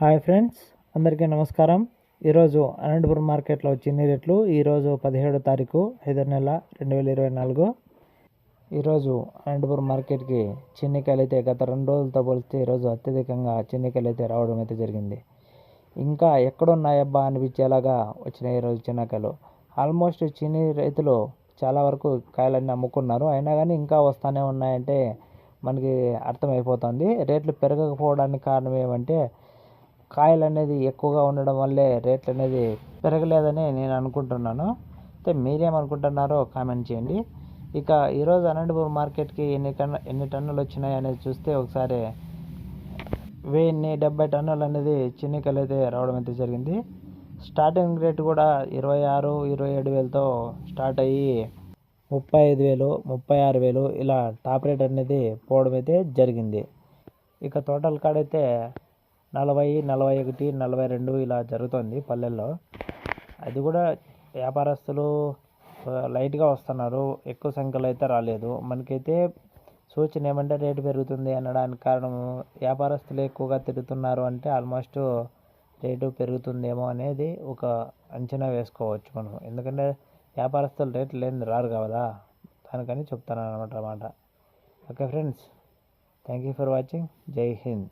Hi friends అందరికీ నమస్కారం. ఈరోజు అనంతపురం మార్కెట్లో చిన్ని రేట్లు ఈరోజు పదిహేడో తారీఖు ఐదో నెల రెండు వేల ఇరవై నాలుగు. ఈరోజు అనంతపురం మార్కెట్కి చిన్నికాయలు అయితే గత రెండు రోజులతో పోలిస్తే ఈరోజు అత్యధికంగా చిన్నికాయలు అయితే రావడం అయితే జరిగింది. ఇంకా ఎక్కడున్నాయబ్బా అనిపించేలాగా వచ్చినాయి ఈరోజు చిన్నకాయలు. ఆల్మోస్ట్ చిన్ని రైతులు చాలా వరకు కాయలన్నీ అమ్ముకున్నారు. అయినా కానీ ఇంకా వస్తూనే ఉన్నాయంటే మనకి అర్థమైపోతుంది. రేట్లు పెరగకపోవడానికి కారణం ఏమంటే కాయలు అనేది ఎక్కువగా ఉండడం వల్లే రేట్లు అనేది పెరగలేదని నేను అనుకుంటున్నాను. అయితే మీరేమనుకుంటున్నారో కామెంట్ చేయండి. ఇక ఈరోజు అనంతపురం మార్కెట్కి ఎన్ని టన్ ఎన్ని టన్నులు వచ్చినాయి అనేది చూస్తే ఒకసారి వెయ్యిన్ని డెబ్బై టన్నులు అనేది చిన్నికలు అయితే రావడం అయితే జరిగింది. స్టార్టింగ్ రేట్ కూడా ఇరవై ఆరు ఇరవై ఏడు వేలతో స్టార్ట్ అయ్యి ముప్పై ఐదు వేలు ముప్పై ఆరు వేలు ఇలా టాప్ రేట్ అనేది పోవడం అయితే జరిగింది. ఇక టోటల్ కాడైతే నలభై నలభై ఒకటి నలభై రెండు ఇలా జరుగుతుంది పల్లెల్లో. అది కూడా వ్యాపారస్తులు లైట్గా వస్తున్నారు. ఎక్కువ సంఖ్యలో అయితే రాలేదు. మనకైతే సూచన ఏమంటే రేటు పెరుగుతుంది అనడానికి కారణం వ్యాపారస్తులు ఎక్కువగా తిరుగుతున్నారు అంటే ఆల్మోస్ట్ రేటు పెరుగుతుందేమో అనేది ఒక అంచనా వేసుకోవచ్చు మనం. ఎందుకంటే వ్యాపారస్తులు రేట్లు లేని రారు కదా. దానికని చెప్తాను అనమాట అన్నమాట okay friends thank you for watching. జై హింద్.